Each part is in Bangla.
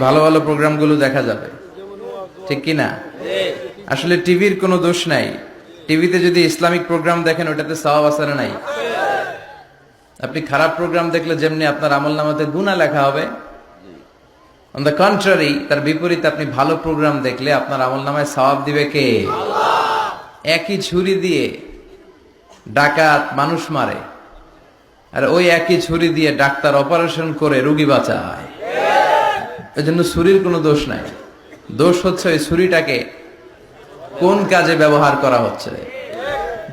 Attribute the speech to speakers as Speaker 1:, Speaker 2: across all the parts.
Speaker 1: ভালো ভালো প্রোগ্রামগুলো দেখা যাবে। ঠিক কি না? আসলে টিভির কোনো দোষ নাই। টিভিতে যদি ইসলামিক প্রোগ্রাম দেখেন, ওটাতে সওয়াব আসারে নাই? আপনি খারাপ প্রোগ্রাম দেখলে যেমনি আপনার আমল নামাতে গুণা লেখা হবে। অন দ্য কন্ট্রারি তার বিপরীতে আপনি ভালো প্রোগ্রাম দেখলে আপনার আমল নামায় সওয়াব দিবে কে? একই ছুরি দিয়ে ডাকাত মানুষ মারে। আর ওই একই ছুরি দিয়ে ডাক্তার অপারেশন করে রুগী বাঁচায়। এই জন্য ছুরির কোনো দোষ নাই। দোষ হচ্ছে ওই ছুরিটাকে কোন কাজে ব্যবহার করা হচ্ছে?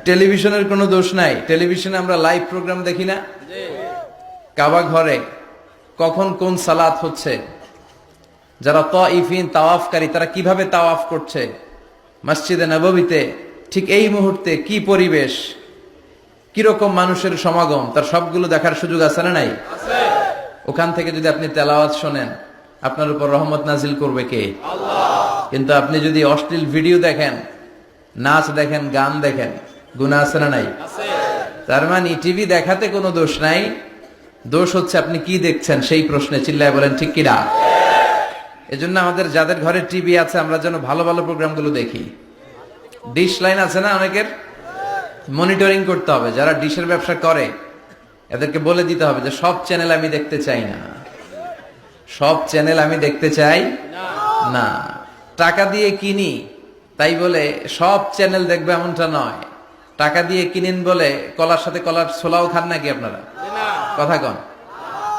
Speaker 1: টেলিভিশনের কোনো দোষ নাই। টেলিভিশনে আমরা লাইভ প্রোগ্রাম দেখি না। কাবা ঘরে কখন কোন সালাত হচ্ছে? যারা ত তাওয়াফকারী, তারা কীভাবে তাওয়াফ করছে? মসজিদে নববীতে ঠিক এই মুহূর্তে কি পরিবেশ? কীরকম মানুষের সমাগম? তার সবগুলো দেখার সুযোগ আছে না নাই? ওখান থেকে যদি আপনি তেলাওয়াত শোনেন আপনার উপর রহমত নাজিল করবে কে? কিন্তু আপনি যদি অশ্লীল ভিডিও দেখেন নাচ দেখেন গান দেখেন গুণা আছে না নাই? তার মানে টিভি দেখাতে কোনো দোষ নাই। দোষ হচ্ছে আপনি কি দেখছেন সেই প্রশ্নে চিল্লায় বলেন ঠিক কিনা এজন্য আমাদের যাদের ঘরে টিভি আছে আমরা যেন ভালো ভালো প্রোগ্রামগুলো দেখি। ডিশ লাইন আছে না অনেকের? মনিটরিং করতে হবে। যারা ডিশের ব্যবসা করে এদেরকে বলে দিতে হবে যে সব চ্যানেল আমি দেখতে চাই না। সব চ্যানেল আমি দেখতে চাই? না। টাকা দিয়ে কিনি তাই বলে সব চ্যানেল দেখবে এমনটা নয়। টাকা দিয়ে কিনেন বলে কলার সাথে কলার ছোলাও খান নাকি আপনারা? কথা কন।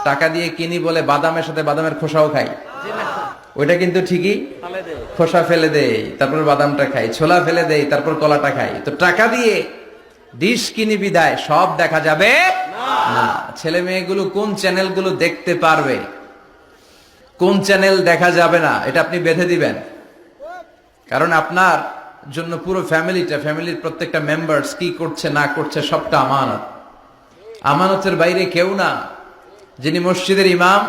Speaker 1: টাকা দিয়ে কিনি বলে বাদামের সাথে বাদামের খোসাও খাই। ওইটা কিন্তু ঠিকই। খোসা ফেলে দেই তারপর বাদামটা খাই ছোলা ফেলে দেই তারপর কলাটা খাই। তো টাকা দিয়ে ডিশ কিনি বিদায় সব দেখা যাবে? না। ছেলে মেয়েগুলো কোন চ্যানেলগুলো দেখতে পারবে? কোন চ্যানেল দেখা যাবে না, এটা আপনি বেঁধে দিবেন। কারণ আপনার জন্য পুরো ফ্যামিলিটা ফ্যামিলির প্রত্যেকটা মেম্বার্স কি করছে, না করছে, সবটা আমানত। আমানতের বাইরে কেউ না। যিনি মসজিদের ইমাম,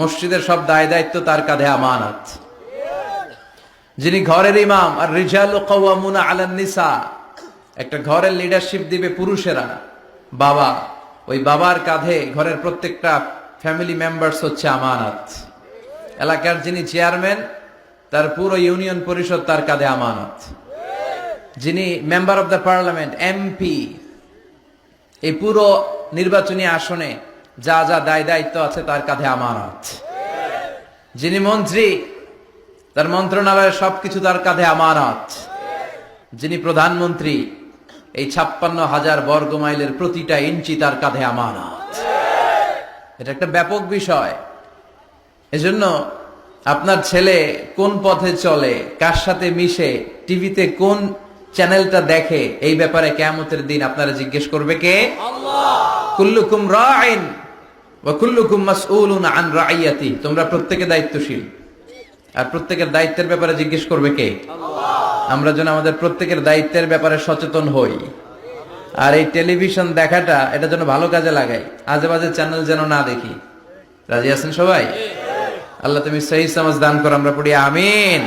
Speaker 1: মসজিদের সব দায় দায়িত্ব তার কাঁধে আমানত। যিনি ঘরের ইমাম, আর রিজাল কওয়ামুনা আলান নিসা, একটা ঘরের লিডারশিপ দিবে পুরুষেরা বাবা, ওই বাবার কাঁধে ঘরের প্রত্যেকটা ফ্যামিলি মেম্বার্স হচ্ছে আমানত। এলাকার যিনি চেয়ারম্যান, তার পুরো ইউনিয়ন পরিষদ তার কাঁধে আমানত। যিনি member of the parliament, MP, এই পুরো নির্বাচনী আসনে যা যা দায় দায়িত্ব আছে তার কাঁধে আমানত। যিনি মন্ত্রী, তার মন্ত্রণালয়ের সবকিছু তার কাঁধে আমানত। যিনি প্রধানমন্ত্রী, এই ছাপ্পান্ন হাজার বর্গ মাইলের প্রতিটা ইঞ্চি তার কাঁধে আমানত। এটা একটা ব্যাপক বিষয়। এজন্য আপনার ছেলে কোন পথে চলে কার সাথে মিশে টিভিতে কোন চ্যানেলটা দেখে এই ব্যাপারে কেমতের দিন আপনারা জিজ্ঞেস করবে কে? কুল্লুকুম রাইন ওয়া কুল্লুকুম মাসউলুন আন রাইয়াতি তোমরা প্রত্যেকে দায়িত্বশীল। আর প্রত্যেকের দায়িত্বের ব্যাপারে জিজ্ঞেস করবে কে? আমরা যেন আমাদের প্রত্যেকের দায়িত্বের ব্যাপারে সচেতন হই। আর এই টেলিভিশন দেখাটা এটা যেন ভালো কাজে লাগাই আজে বাজে চ্যানেল যেন না দেখি। রাজি আছেন সবাই? আল্লাহ তুমি সেই সমাজ দান করো আমরা পড়ি আমিন।